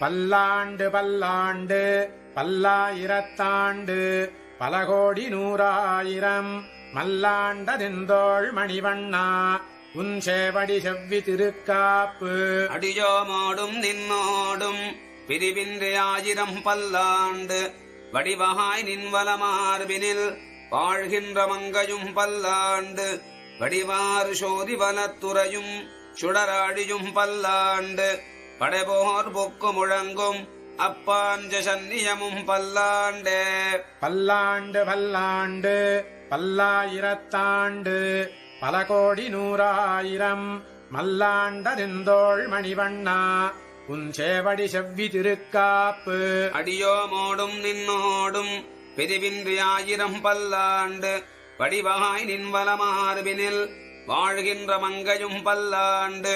பல்லாண்டு பல்லாண்டு பல்லாயிரத்தாண்டு பல கோடி நூறாயிரம் மல்லாண்டதெந்தோள் மணிவண்ணா உன் சேவடி செவ்வி திருக்காப்பு. அடியோமோடும் நின்னோடும் பிரிவின்றி ஆயிரம் பல்லாண்டு வடிவகாய் நின்வலமார்பினில் வாழ்கின்ற மங்கையும் பல்லாண்டு வடிவாறு சோதி வனத்துறையும் சுடராடியும் பல்லாண்டு படைபோர் பொக்கு முழங்கும் அப்பாஞ்ச சன்னியமும் பல்லாண்டே. பல்லாண்டு பல்லாண்டு பல்லாயிரத்தாண்டு பல கோடி நூறாயிரம் மல்லாண்டதெந்தோள் மணிவண்ணா உன் சேவடி செவ்வி திருக்காப்பு. அடியோமோடும் நின்னோடும் பிரிவின்றி ஆயிரம் பல்லாண்டு. வடிவகாய் நின்வலமார்பினில் வாழ்கின்ற மங்கையும் பல்லாண்டு.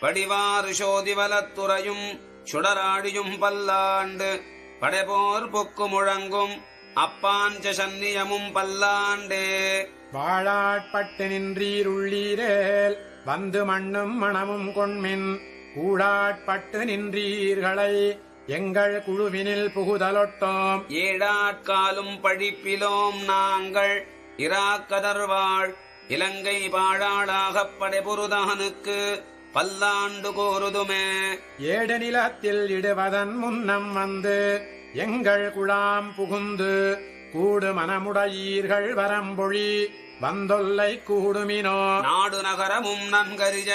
வடிவாறு சோதி வலத்துறையும் சுடராடியும் பல்லாண்டு. படைபோர் பொக்கு முழங்கும் அப்பாஞ்ச சன்னியமும் பல்லாண்டே. வாழாட்பட்டு நின்றீருள்ளீரேல் வந்து மண்ணும் மணமும் கொண்மின். கூழாட்பட்டு நின்றீர்களை எங்கள் குழுவினில் புகுதலொட்டோம். ஏழாட்காலும் பழிப்பிலோம் நாங்கள் இராக்கதர்வாள் இலங்கை பாழாளாகப் படைபுருதானுக்கு பல்லாண்டு கோருதுமே. ஏடு நிலத்தில் இடுவதன் முன்னம் வந்து எங்கள் குழாம் புகுந்து கூடு மனமுடையீர்கள் வரம்பொழி வந்தொல்லை கூடுமினோ. நாடு நகரமும் நன்கரிஜ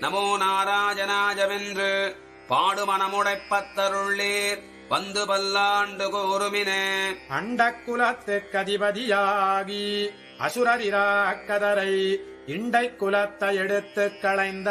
நமோ நாராஜனாஜவென்று பாடு மனமுடைப்பத்தருள்ளீர் வந்து பல்லாண்டு கோருமினே. அண்டக்குலத்துக் கதிபதியாகி அசுரரிராக்கதரை இண்டை குலத்தை எடுத்துக் களைந்த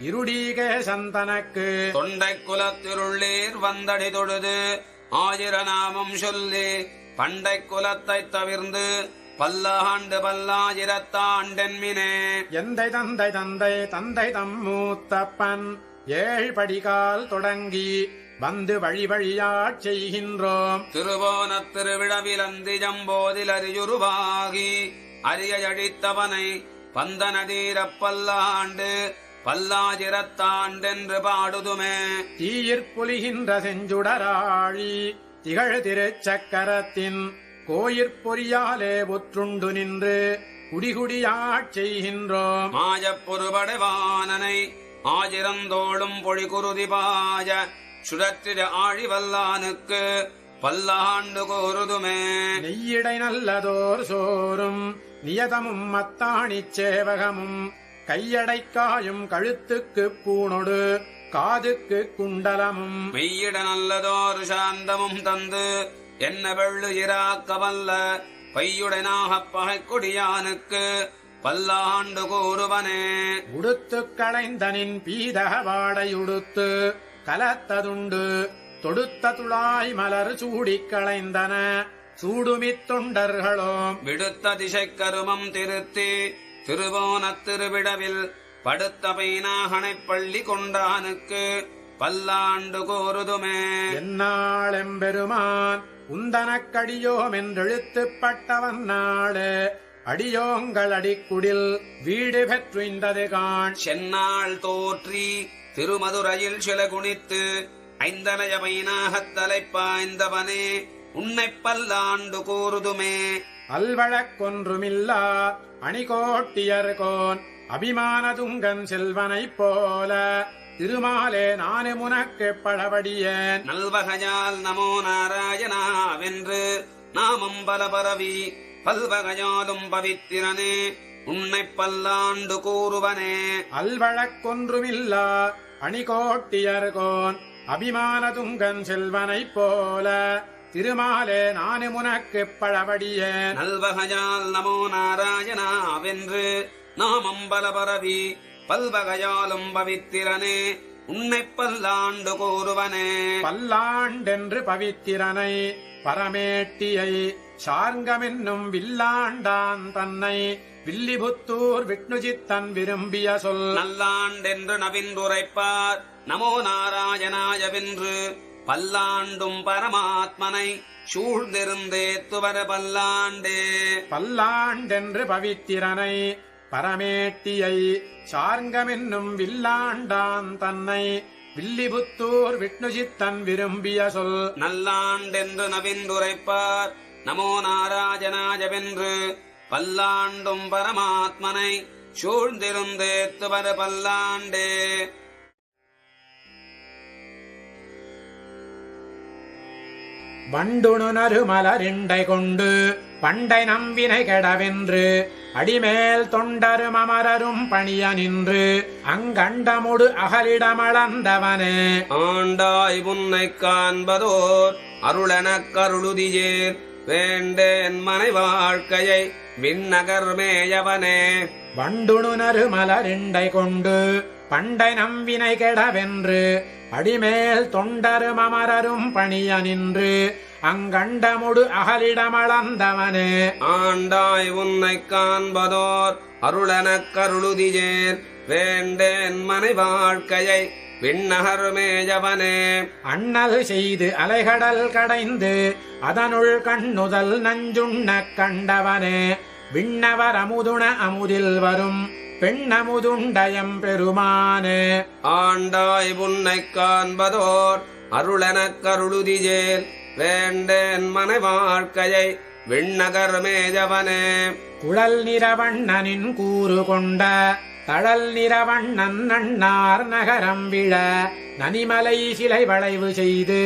இருடீகே சந்தனக்கு. தொண்டை குலத்திருள்ளீர் வந்தடி தொழுது ஆயிர நாமம் சொல்லி பண்டை குலத்தைத் தவிர்ந்து பல்லாண்டு பல்லாயிரத்தாண்டென்மினே. எந்தை தந்தை தந்தை தந்தை தம் மூத்தப்பன் ஏழ் படிகால் தொடங்கி வந்து வழி வழியாச் செய்கின்றோம். திருவோணத் திருவிழவிலந்தி ஜம்போதில் அரியுருவாகி அரியழித்தவனை பந்தனதீரப் பல்லாண்டு பல்லாயிரத்தாண்டென்று பாடுதுமே. தீயிற்பொலிகின்ற செஞ்சுடராழி திகழ் திருச்சக்கரத்தின் கோயிற்பொறியாலே ஒற்றுண்டு நின்று குடிகுடியாச் செய்கின்றோம். மாயப் பொறுபடைவானனை ஆயிரந்தோளும் பொழிகுருதி பாய சுழற்றிட ஆழிவல்லானுக்கு பல்லாண்டு கோருதுமே. நெய்யிடை நல்லதோர் சோறும் நியதமும் மத்தாணிச் சேவகமும். கையடைக்காயும் கழுத்துக்கு பூணொடு காதுக்கு குண்டலமும். மெய்யிட நல்லதோர் சாந்தமும் தந்து என்ன வெள்ளு இராக்க வல்ல பையுடனாகப் பகைக்குடியானுக்கு பல்லாண்டு கூறுவனே. உடுத்துக் களைந்தனின் பீதக வாடையுடுத்து கலத்ததுண்டு தொடுத்த துளாய் மலர் சூடிக் களைந்தன. சூடுமித் தொண்டர்களோம் விடுத்த திசை கருமம் திருத்தி திருவோணத் திருவிடவில் படுத்த பைனாகனைப் பள்ளி கொண்டானுக்கு பல்லாண்டு கோருதுமே. என்னாளெம்பெருமான் உந்தனக்கடியோம் என்றெழுத்துப்பட்டவன் நாளே. அடியோங்கள் அடிக்குடில் வீடு பெற்றுந்தது காண். சென்னாள் தோற்றி திருமதுரையில் சில குனித்து ஐந்தனைய பைனாகத் தலைப்பாய்ந்தவனே உன்னைப் பல்லாண்டு கூறுதுமே அல்வழக்கொன்றுமில்லா அணிகோட்டியர்கோன் அபிமானதுங்கன் செல்வனைப் போல. திருமாலே நானு முனக்கு பழவடியேன் நல்வகையால் நமோ நாராயணாவென்று நாமம் பல பரவி பல்வகையாலும் பவித்திரனே உன்னைப் பல்லாண்டு கூறுவனே அல்வழக்கொன்றுமில்லா அணிகோட்டியர்கோன் அபிமானதுங்கன் செல்வனைப் போல. திருமாலே நானு முனக்கு பழவடியேன் நல்வகையால் நமோ நாராயணாவென்று நாமம் பல பரவி பல்வகையாலும் பவித்திரனே உன்னைப் பல்லாண்டு கூறுவனே பல்லாண்டென்று பவித்திரனை பரமேட்டியை சார்ங்கமென்னும் வில்லாண்டான் தன்னை வில்லிபுத்தூர் விஷ்ணுஜித்தன் விரும்பிய சொல். நல்லாண்டென்று நவின்றுரைப்பார் நமோ நாராயணாயவென்று பல்லாண்டும் பரமாத்மனை சூழ்ந்திருந்தே துவர பல்லாண்டே. பல்லாண்டென்று பவித்திரனை பரமேட்டியை சார்ங்கமென்னும் வில்லாண்டான் தன்னை. வில்லிபுத்தூர் விஷ்ணுஜித்தன் விரும்பிய சொல். நல்லாண்டென்று நவின்றுரைப்பார் நமோ நாராஜனாஜவென்று பல்லாண்டும் பரமாத்மனை சூழ்ந்திருந்தேத்துவர் பல்லாண்டே. வண்டுணுனரு மலரிண்டை கொண்டு பண்டை நம்பினை கெடவென்று அடிமேல் தொண்டரும் அமரரும் பணிய நின்று அங்கண்டமுடு அகலிடமளந்தவனே. ஆண்டாய் உன்னை காண்பதோர் அருளெனக் கருளுதியேர். வேண்டேன் மனை வாழ்க்கையை விண்ணகர் மேயவனே. வண்டுணுனரு மலரிண்டை கொண்டு பண்டை நம்பினை கெடவென்று அடிமேல் தொண்டரும் அமரரும் பணிய நின்று அங்கண்டமுடு அகலிடமளந்தவனே. ஆண்டாய் உன்னை காண்பதோர் அருளெனக் கருளுதியேன் வேண்டேன் மனை வாழ்க்கையை விண்ணகர் மேயவனே அண்ணல் செய்து அலைகடல் கடைந்து அதனுள் கண்ணுதல் நஞ்சுண்ணக் கண்டவனே. விண்ணவர் அமுதுண அமுதில் வரும் பெண்ணமுதுண்டயம் பெருமானே. ஆண்டாய் உன்னை காண்பதோர் அருளெனக் கருளுதியேன் வேண்டேன் மனை வாழ்க்கையை விண்ணகர் மேயவனே குழல் நிறவண்ணனின் கூறு கொண்ட தழல் நிறவண்ணன் நன்னார் நகரம் விழ நனிமலை சிலை வளைவு செய்து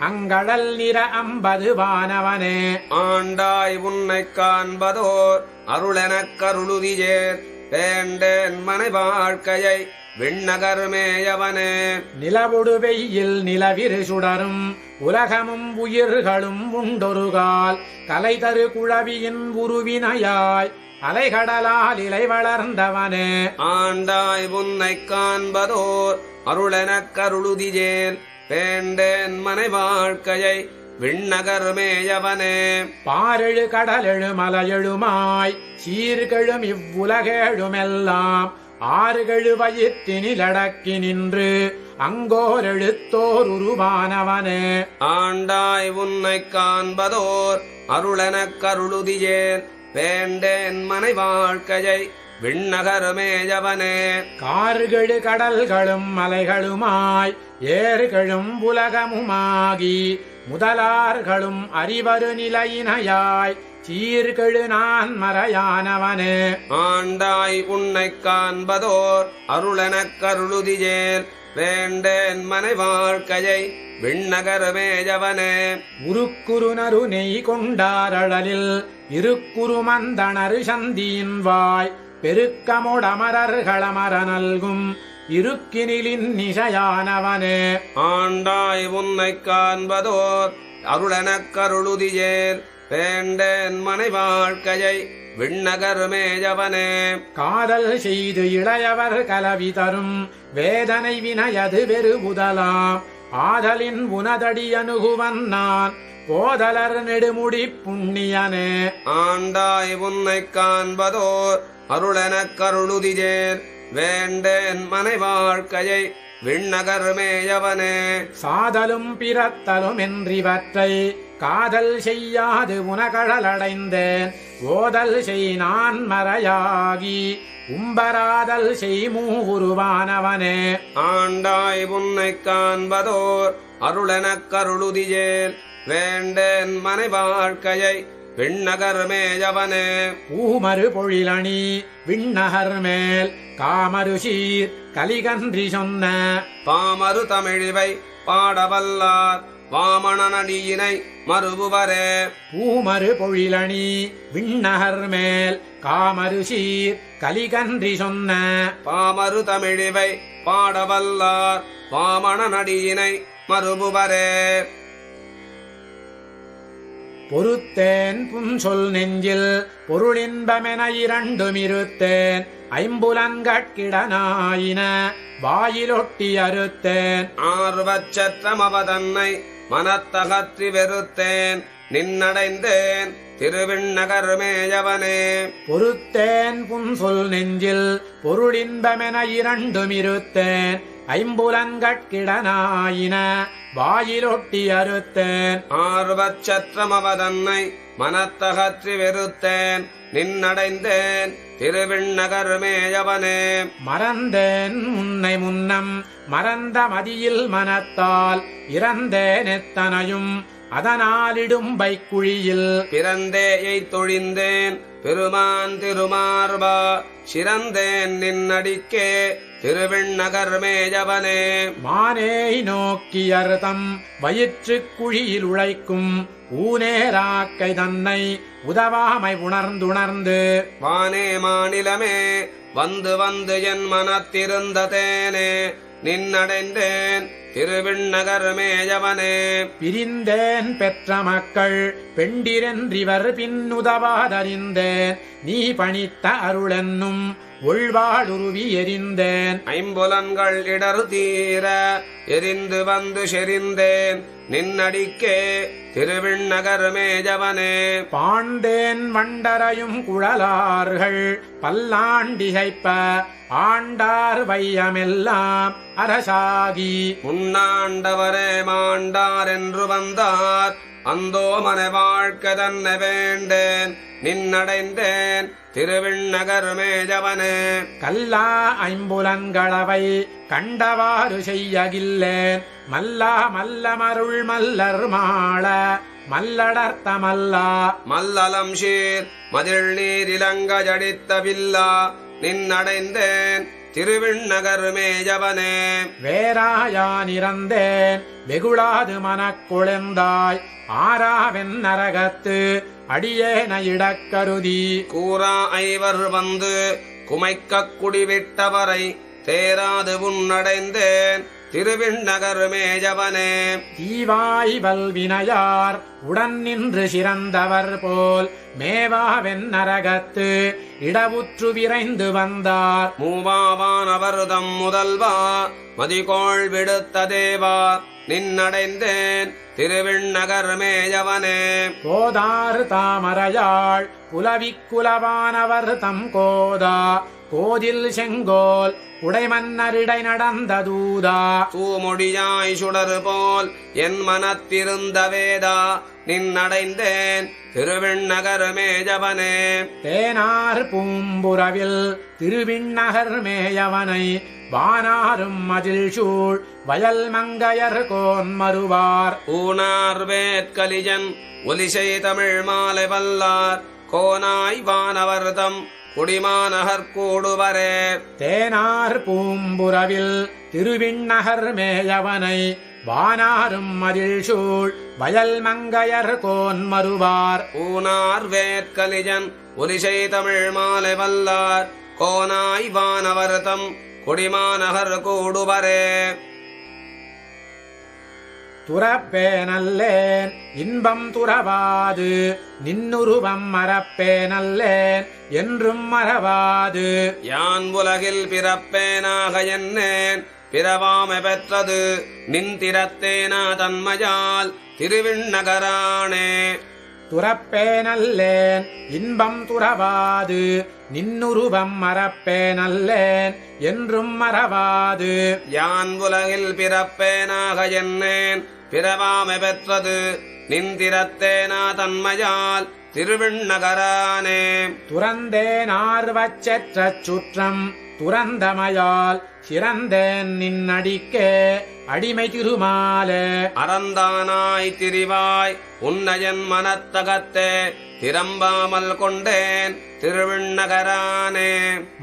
அங்கடல் நிற அம்பது வானவனே. ஆண்டாய் உன்னை காண்பதோர் அருளெனக் கருளுதியேன் வேண்டேன் மனை வாழ்க்கையை விண்ணகர் மேயவனே நிலவுடு வெயில் நிலவிரு சுடரும் உலகமும் உயிர்களும் உண்டொருகால் கலை. தரு குழவியின் உருவினையாய் அலைகடலால் இலை வளர்ந்தவனே. ஆண்டாய் உன்னை காண்பதோர் அருளெனக் கருளுதியேன் வேண்டேன் மனை வாழ்க்கையை விண்ணகர் மேயவனே. பாரெழு கடலெழு மலையெழுமாய் சீர்கெழும் இவ்வுலகேழுமெல்லாம். ஆறுகெழு வயிற்றினிலடக்கி நின்று அங்கோர் எழுத்தோர் உருவானவனே. ஆண்டாய் உன்னை காண்பதோர் அருளெனக் கருளுதியேன். வேண்டேன் மனை வாழ்க்கையை விண்ணகர் மேயவனே. கார்கெழு கடல்களும் மலைகளுமாய் ஏறுகளும் உலகமுமாகி முதலார்களும் அறிவரு நிலையினையாய் சீர்கெழு நான் மறையானவனே. ஆண்டாய் உன்னை காண்பதோர் அருளெனக் கருளுதியேன் வேண்டேன் மனை வாழ்க்கையை விண்ணகர் மேயவனே உருக்குறுநரு நெய் கொண்டாரழலில் இருக்குரு மந்தணரு சந்தியின் வாய் பெருக்கமுடமரர்களமர நல்கும் இருக்கினிலின் நிசையானவனே. ஆண்டாய் உன்னை காண்பதோர் அருளெனக் கருளுதியேன் வேண்டேன் மனை வாழ்க்கையை விண்ணகர் மேயவனே காதல் செய்து இளையவர் கலவி தரும் வேதனை வினையது வெறுபுதலாம் ஆதலின் உனதடி அணுகுவன் நான் போதலர் நெடுமுடி புண்ணியனே. ஆண்டாய் உன்னை காண்பதோர் அருளெனக் கருளுதியேன் வேண்டேன் மனை வாழ்க்கையை விண்ணகர் மேயவனே சாதலும் பிறத்தலும் என்றிவற்றை காதல் செய்யாது உனகழலடைந்தேன். ஓதல் செய் நான் மறையாகி உம்பராதல் செய் மூவுருவானவனே. ஆண்டாய் உன்னை காண்பதோர் அருளெனக் கருளுதியேன் வேண்டேன் மனை வாழ்க்கையை விண்ணகர் மேயவனே ஊமரு பொழிலணி விண்ணகர் மேல் காமரு சீர் கலிகன்றி சொன்ன. பாமரு தமிழிவை பாடவல்லார் வாமணனடியினை மறுபுவரே. பூமரு பொழிலணி விண்ணகர் மேல் காமரு சீர் கலிகன்றி சொன்ன. பாமரு தமிழிவை பாடவல்லார் வாமணனடியினை மறுபுவரே. பொறுத்தேன் புன்சொல் நெஞ்சில் பொருளின்பமென இரண்டும் இருத்தேன் ஐம்புலன்கட்கிடனாயின வாயிலொட்டி அறுத்தேன். ஆர்வச்சற்றமவதன்னை மனத்தகற்றி வெறுத்தேன். நின்னடைந்தேன் திருவிண்ணகர் மேயவனே பொறுத்தேன் புன்சொல் நெஞ்சில் பொருளின்பமென இரண்டும் இருத்தேன் ஐம்புலன்கட்கிடனாயின வாயிலொட்டி அறுத்தேன். ஆர்வச் சற்றமவதன்னை மனத்தகற்றி வெறுத்தேன். நின்னடைந்தேன். திருவிண்ணகர் மேயவனே. மறந்தேன் உன்னை முன்னம். மறந்த மதியில் மனத்தால் இறந்தேன் எத்தனையும். அதனாலிடும் பைக்குழியில் பிறந்தேயை தொழிந்தேன். பெருமான் திருமார்பா. சிறந்தேன் நின்னடிக்கே. திருவிண்ணகர் மேயவனே மானேய் நோக்கி அறுதம் வயிற்றுக் குழியில் உழைக்கும் ஊனேராக்கை தன்னை உதவாமை உணர்ந்துணர்ந்து. வானே மாநிலமே வந்து வந்து என் மனத்திருந்ததேனே நின்னடைந்தேன் திருவிண்ணகர் மேயவனே பிரிந்தேன் பெற்ற மக்கள் பெண்டிரென்றிவர் பின்னுதவாதறிந்தேன் நீ பணித்த அருளென்னும் உள்வாளுருவி எரிந்தேன். ஐம்புலன்கள் இடறு தீர எரிந்து வந்து செறிந்தேன். நின்னடிக்கே திருவிண்ணகர் மேஜவனே. பாண்டேன் வண்டரையும் குழலார்கள் பல்லாண்டிகைப்ப ஆண்டார் வையமெல்லாம் அரசாகி. முன்னாண்டவரே மாண்டார் என்று வந்தார். அந்தோ மன வாழ்க்கை தன்னை வேண்டேன் நின்னடைந்தேன் திருவிண்ணகர் மேஜவனே. கல்லா ஐம்புலன்களவை கண்டவாறு செய்யகில்லேன். மல்லா மல்லமருள் மல்லர் மாள மல்லடர்த்த மல்லா. மல்லலம் ஷீர் மதில் நீர் இலங்க ஜடித்த வில்லா நின்னடைந்தேன் திருவிண்ணகர் மேஜவனே வேறாயான் இறந்தேன் வெகுளாது மனக்குழந்தாய். ஆறாவென் நரகத்து அடியேன இடக்கருதி. கூறா ஐவர் வந்து குமைக்கக் குடிவிட்டவரை தேராது உன்னடைந்தேன். திருவிண்ணகர் மேஜவனே தீவாய் வல்வினையார் உடன் நின்று சிறந்தவர் போல் மேவாவென் நரகத்து இடவுற்று விரைந்து வந்தார். மூவாவான் அவர்தம் முதல்வா மதிகோள் விடுத்த தேவா நின்னடைந்தேன் திருவிண்ணகர் மேஜவனே கோதார் தாமரையாள் புலவிக் குலவானவர் தம் கோதா கோதில் செங்கோல் உடைமன்னரிடை நடந்த தூதா தூமொழியாய் சுடரு போல் என் மனத்திருந்த வேதா நின்னடைந்தேன் திருவிண்ணகர் மேஜவனே தேனார் பூம்புறவில் திருவிண்ணகர் மேயவனை வானாரும் மதில் சூழ் வயல் மங்கையர் கோன் மறுவார். ஊனார் வேத்கலிஜன் ஒலிசை தமிழ் மாலை வல்லார். கோனாய் வானவர்தம் குடிமாநகர் கூடுவரே தேனார் பூம்புறவில் திருவிண்ணகர் மேயவனை வானாரும் மதில் சூழ் வயல் மங்கையர் கோன் மறுவார். ஊனார் வேத்கலிஜன் ஒலிசை தமிழ் மாலை வல்லார். கோனாய் வானவர்தம் குடிமாநகர் கூடுவரே துறப்பேனல்லேன். இன்பம் துறவாது. நின்னுருவம் மறப்பேனல்லேன். என்றும் மறவாது. யான் உலகில் பிறப்பேனாக என்னேன் பிறவாமை பெற்றது நின்திரத்தேனா தன்மையால். திருவிண்ணகரானே. துறப்பேனல்லேன். இன்பம் துறவாது. நின்னுருவம் மறப்பேனல்லேன். என்றும் மறவாது. யான் உலகில் பிறப்பேனாக என்னேன் பிறவாமை பெற்றது நின்திரத்தேனா தன்மையால் திருவிண்ணகரானே துறந்தேனார்வச்செற்ற சுற்றம். துறந்தமையால் சிறந்தேன் நின்னடிக்கே அடிமை திருமாலே. அறந்தானாய் திரிவாய் உன்னயன் மனத்தகத்தே திரம்பாமல் கொண்டேன் திருவிண்ணகரானே.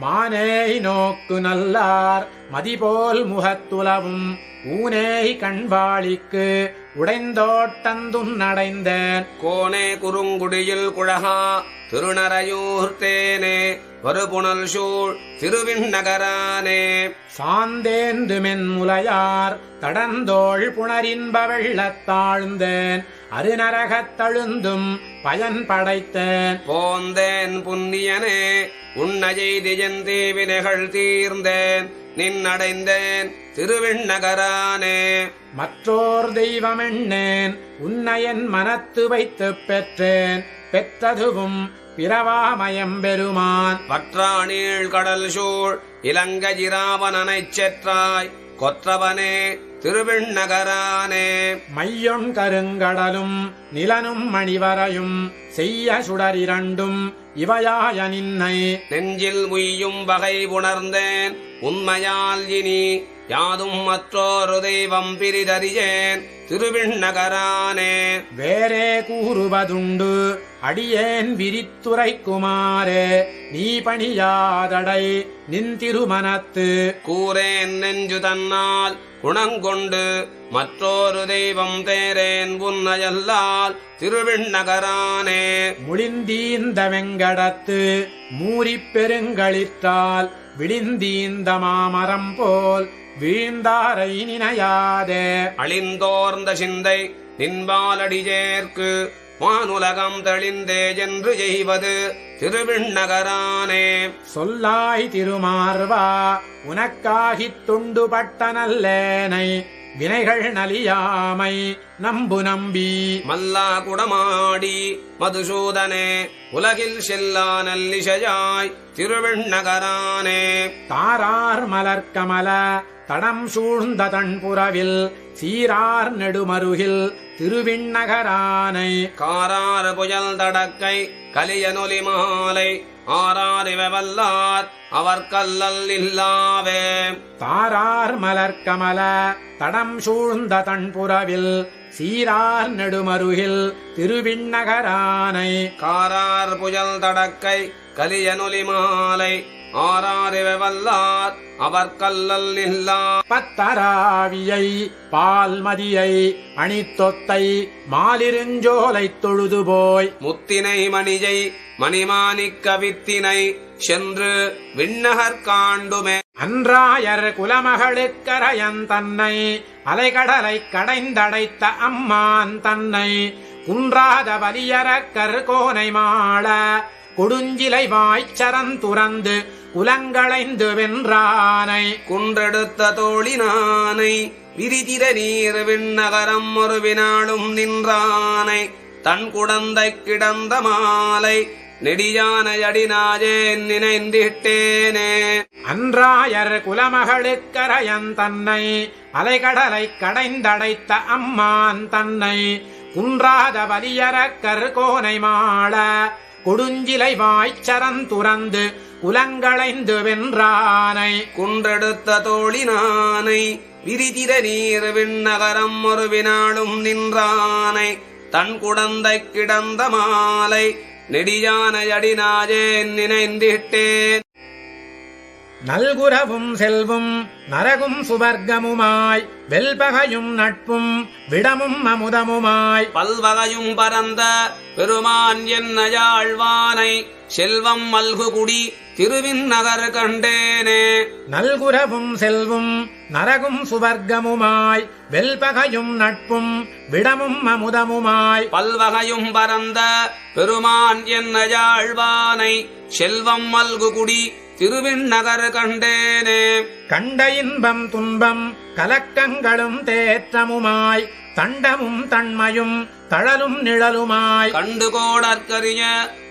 மானேய் நோக்கு நல்லார் மதிபோல் முகத்துலவும் ஊனேய் கண்வாளிக்கு உடைந்தோட்டந்துன் நடைந்தேன். கோனே குறுங்குடியில் குழகா திருநரையூர் தேனே வருபுணல் சூழ் திருவிண்ணகரானே. சாந்தேந்து மென்முலையார் தடந்தோள் புணரின்ப வெள்ளத்தாழ்ந்தேன் அருநரகத் தழுந்தும் பயன் படைத்தேன். போந்தேன் புண்ணியனே உன்னையெய்தியன் தீவினைகள் தீர்ந்தேன் நின்னடைந்தேன் திருவிண்ணகரானே. மற்றோர் தெய்வமெண்ணேன் உன்னையன் மனத்து வைத்துப் பெற்றேன் பெற்றதுவும் பிறவாமயம் பெருமான். வற்றானீள் கடல் சூழ் இலங்கை இராவணனைச் செற்றாய் கொற்றவனே திருவிண்ணகரானே. மையொன் கருங்கடலும் நிலனும் மணிவரையும் செய்ய சுடரிரண்டும் இவையாய நின்னை. நெஞ்சில் உய்யும் வகை உணர்ந்தேன் உண்மையால் இனி யாதும் மற்றொரு தெய்வம் பிரிதறியேன் திருவிண்ணகரானே. வேறே கூறுவதுண்டு. அடியேன் விரித்துரைக்குமாறே. நீ பணியாதடை நின் திருமனத்து கூறேன் நெஞ்சு தன்னால் குணங்கொண்டு. மற்றொரு தெய்வம் தேரேன் உன்னையல்லால் திருவிண்ணகரானே. முளிந்தீந்த வெங்கடத்து மூரிப் பெருங்களிற்றால் விழிந்தீந்த மாமரம் போல் வீழ்ந்தாரை நினையாதே. அழிந்தோர்ந்த சிந்தை நின்பாலடி சேர்க்கு வானுலகம் தெளிந்தே என்று செய்வது திருவிண்ணகரானே. சொல்லாய் திருமார்வா உனக்காகித் துண்டுபட்ட நல்லேனை வினைகள் நலியாமை நம்பு நம்பி. மல்லா குடமாடி மதுசூதனே உலகில் செல்லா நல்லிசையாய் திருவிண்ணகரானே. தாரார் மலர்க்கமல தடம் சூழ்ந்த தன்புறவில் சீரார் நெடுமருகில் திருவிண்ணகரானை காராறு புயல் தடக்கை கலியனொலி மாலை ஆறாரிவல்லார் அவர் கல்லல் இல்லாவே தாரார் மலர்க்கமல தடம் சூழ்ந்த தன்புறவில் சீரார் நெடுமருகில் திருவிண்ணகரானை காரார் புயல் தடக்கை கலியனொலி மாலை ஆறாரிவல்லார் அவர் கல்லல் இல்லா. பத்தராவியை பால்மதியை அணித்தொத்தை மாலிருஞ்சோலைத் தொழுது போய் முத்தினை மணியை மணிமாணிக்க வித்தினை சென்று விண்ணகர் காண்டுமே. அன்றாயர் குலமகளுக்கரையன் தன்னை அலைகடலைக் கடைந்தடைத்த அம்மான் தன்னை குன்றாத வலியரக்கர் கோனை மாள கொடுஞ்சிலை வாய்ச்சரன் துறந்து குலங்களைந்து வென்றானை குன்றெடுத்த தோழினானை விரிதிர நீர் விண்ணகரம் ஒரு வினாளும் நின்றானை. தன் குடந்தை கிடந்த மாலை நெடியான அடிநாஜே நினைந்திட்டேனே. அன்றாயர் குலமகளுக்கரையன் தன்னை அலைகடலைக் கடைந்தடைத்த அம்மான் தன்னை. குன்றாத வலியரக்கர் கோனை மாள கொடுஞ்சிலை வாய்ச்சரன் துறந்து குலங்களைந்து வென்றானை. குன்றெடுத்த தோழினானை. விரிதிர நீர் விண்ணகரம் ஒரு வினாளும் நின்றானை. தன் குடந்தை கிடந்த மாலை. நெடியான அடிநாஜே நினைந்திட்டேன். நல்குரவும் செல்வும் நரகும் சுவர்க்கமுமாய் வெல்பகையும் நட்பும் விடமும் அமுதமுமாய். பல்வகையும் பரந்த பெருமான் என்ன யாழ்வானை செல்வம் மல்குகுடி திருவின் நகர் கண்டேனே. நல்குரவும் செல்வும் நரகும் சுவர்க்கமுமாய் வெல்பகையும் நட்பும் விடமும் அமுதமுமாய். பல்வகையும் பரந்த பெருமான் என்ன யாழ்வானை செல்வம் மல்குகுடி திருவின் நகர் கண்டேனே. கண்ட இன்பம் துன்பம் கலக்கங்களும் தேற்றமுமாய் தண்டமும் தன்மையும் தழலும் நிழலுமாய். கண்டு கோடற்கரிய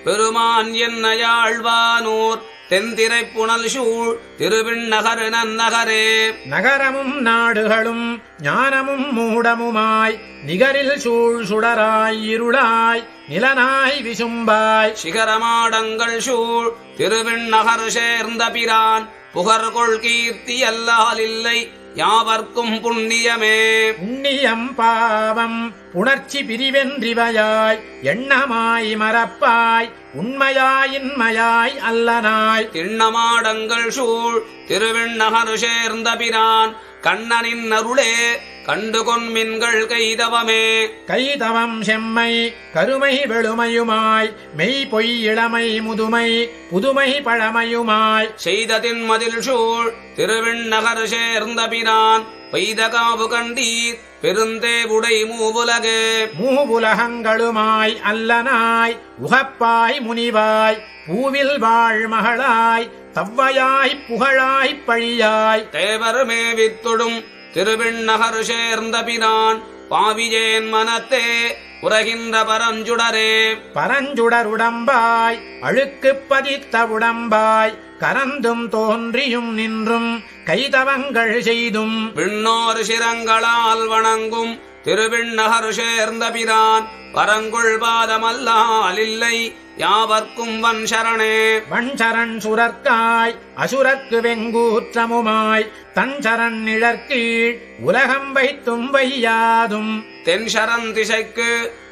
பெருமான் என்ன யாழ்வானூர் தென்திரை புனல் சூழ் திருவின் நகர் நன்னகரே. நகரமும் நாடுகளும் ஞானமும் மூடமுமாய் நிகரில் சூழ் சுடராய் இருளாய் நிலனாய் விசும்பாய். சிகரமாடங்கள் சூழ் திருவின் நகர் சேர்ந்த பிரான். புகர்கொள் கீர்த்தி அல்லால் இல்லை யாவர்க்கும் புண்ணியமே. புண்ணியம் பாவம் உணர்ச்சி பிரிவென்றிவையாய். எண்ணமாய் மறப்பாய் உண்மையாயின்மையாய் அல்லனாய். திண்ணமாடங்கள் சூழ் திருவின் நகர் சேர்ந்த பிரான். கண்ணனின் அருளே கண்டு கொன்மின்கள் கைதவமே. கைதவம் செம்மை கருமை வெளுமையுமாய் மெய் பொய் இளமை முதுமை புதுமை பழமையுமாய். செய்ததின் மதில் சூழ் திருவின் நகர் சேர்ந்த பிரான் பெய்தகாவு கண்டீர் பெருந்தே உடை மூவுலகே. மூவுலகங்களுமாய் அல்லனாய் உகப்பாய் முனிவாய் பூவில் வாழ் மகளாய் தவ்வையாய் புகழாய் பழியாய். தேவருமே வித்துடும் திருவின் நகர் சேர்ந்த பிரான் பாவியேன் மனத்தே உறகின்ற பரஞ்சுடரே. பரஞ்சுடர் உடம்பாய் அழுக்குப் பதித்த உடம்பாய் கரந்தும் தோன்றியும் நின்றும் கைதவங்கள் செய்தும். விண்ணோர் சிரங்களால் வணங்கும் திருவிண்ணகர் சேர்ந்த பிரான் வரங்குள் பாதமல்லால் இல்லை யாவர்க்கும் வன் சரணே வண்சரண் சுரர்க்காய் அசுரர்க்கு வெங்கூற்றமுமாய் தஞ்சரண் நிழற்கீழ் உலகம் வைத்தும் வையாதும். தென் சரண் திசைக்கு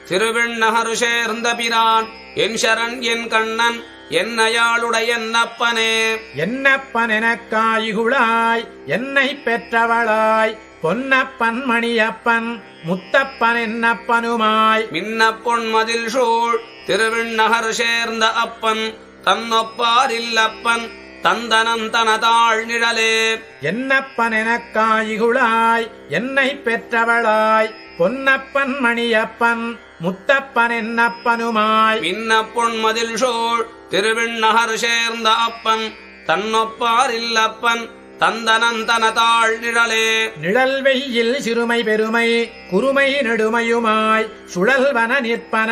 திருவிண்ணகர் சேர்ந்த பிரான் என் சரண் என் கண்ணன் என்னையாளுடைய என்னப்பனே. என்னப்பன் எனக்காயுகுளாய் என்னை பெற்றவளாய் பொன்னப்பன் மணியப்பன் முத்தப்பன் என்னப்பனுமாய் மின்ன பொன்மதில் சூழ் திருவிண்ணகர் சேர்ந்த அப்பன் தன்னொப்பாரில்லப்பன் தந்தனன் தனதாள் நிழலே என்னப்பன் எனக்காயுகுளாய் என்னை பெற்றவளாய் பொன்னப்பன் மணியப்பன் முத்தப்பன் என்னப்பனுமாய் மின்ன பொன்மதில் சூழ் திருவிண்ணகர் சேர்ந்த அப்பன் தன்னொப்பாரில்லப்பன் தந்தனன் தனதாள் நிழலே. நிழல் வெயில் சிறுமை பெருமை குறுமை நெடுமையுமாய் சுழல்வன நிற்பன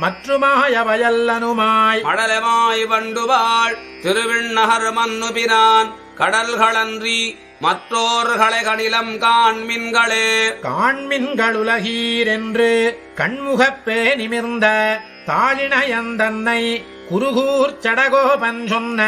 மற்றுமாய வயல்லனுமாய் மடலமாய் வண்டுவாள் திருவிண்ணகர் மன்னு பிரான் கடல்களன்றி மற்றோர்களை கடிலம் காண்மின்களே. காண்மின்களுலகீர் என்று கண்முகப்பே நிமிர்ந்த தாளிணையந்தன்னை குருகூர் சடகோபன் சொன்ன.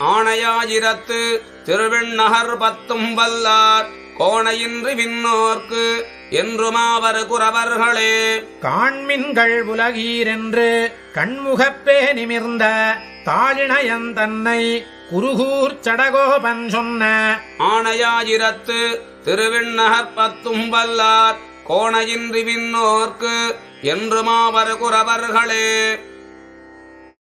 ஆணையாயிரத்து திருவிண்ணகர் பத்தும் வல்லார் கோணையின்றி விண்ணோர்க்கு என்றுமாவர் குறவர்களே. காண்மின்கள் உலகீரென்று கண்முகப்பே நிமிர்ந்த தாளிணையந்தன்னை குருகூர் சடகோபன் சொன்ன. ஆணையாயிரத்து திருவிண்ணகர் பத்தும் வல்லார் கோணையின்றி விண்ணோர்க்கு என்றுமாவர் குறவர்களே.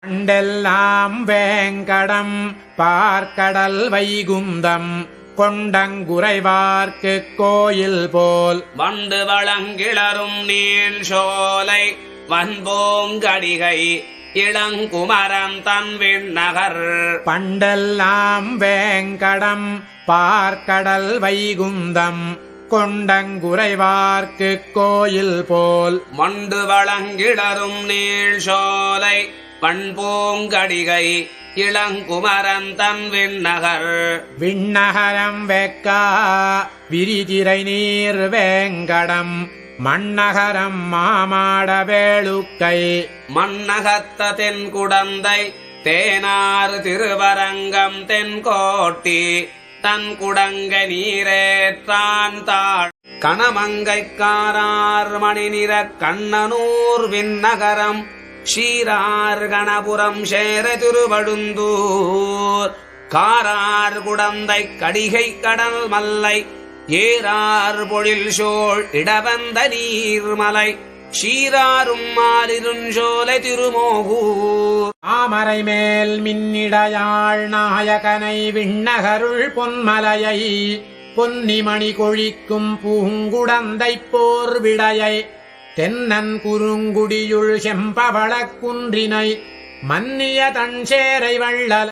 கண்டெல்லாம் வேங்கடம் பார்க்கடல் வைகுந்தம் கொண்டங்குறைவார்க்கு கோயில் போல். வண்டு வளங்கிளரும் நீள் சோலை வன்போங்கடிகை இளங்குமரன் தன் விண்ணகர். பண்டெல்லாம் வேங்கடம் பார்க்கடல் வைகுந்தம் கொண்டங்குறைவார்க்கு கோயில் போல். மண்டு வளங்கிளரும் நீள் சோலை வன்போங்கடிகை இளங்குமரன் தன் விண்ணகர். விண்ணகரம் வெக்கா விரிதிரை நீர் வேங்கடம். மண்ணகரம் மாமாட வேளுக்கை. மன்னகத்த தென்குடந்தை தேனார் திருவரங்கம் தென்கோட்டி தன் குடங்க நீரேற்றான் தாழ். கணமங்கைக்காரார் மணி நிற கண்ணனூர் விண்ணகரம். ஷீரார் கணபுரம் சேர திருவடுந்தூர் காரார் குடந்தை கடிகை கடல் மல்லை ஏறார் பொழில் சோழ் இடவந்த நீர்மலை ஷீராரும் மாலிருஞ்சோலை திருமோகூர். ஆமரை மேல் மின்னிடையாள் நாயகனை விண்ணகருள் பொன்மலையை பொன்னிமணி கொழிக்கும் பூங்குடந்தை போர் விடையை தென்னன் குறுங்குடியுள் செம்பவளக் குன்றினை மன்னிய தன் சேரை வள்ளல்.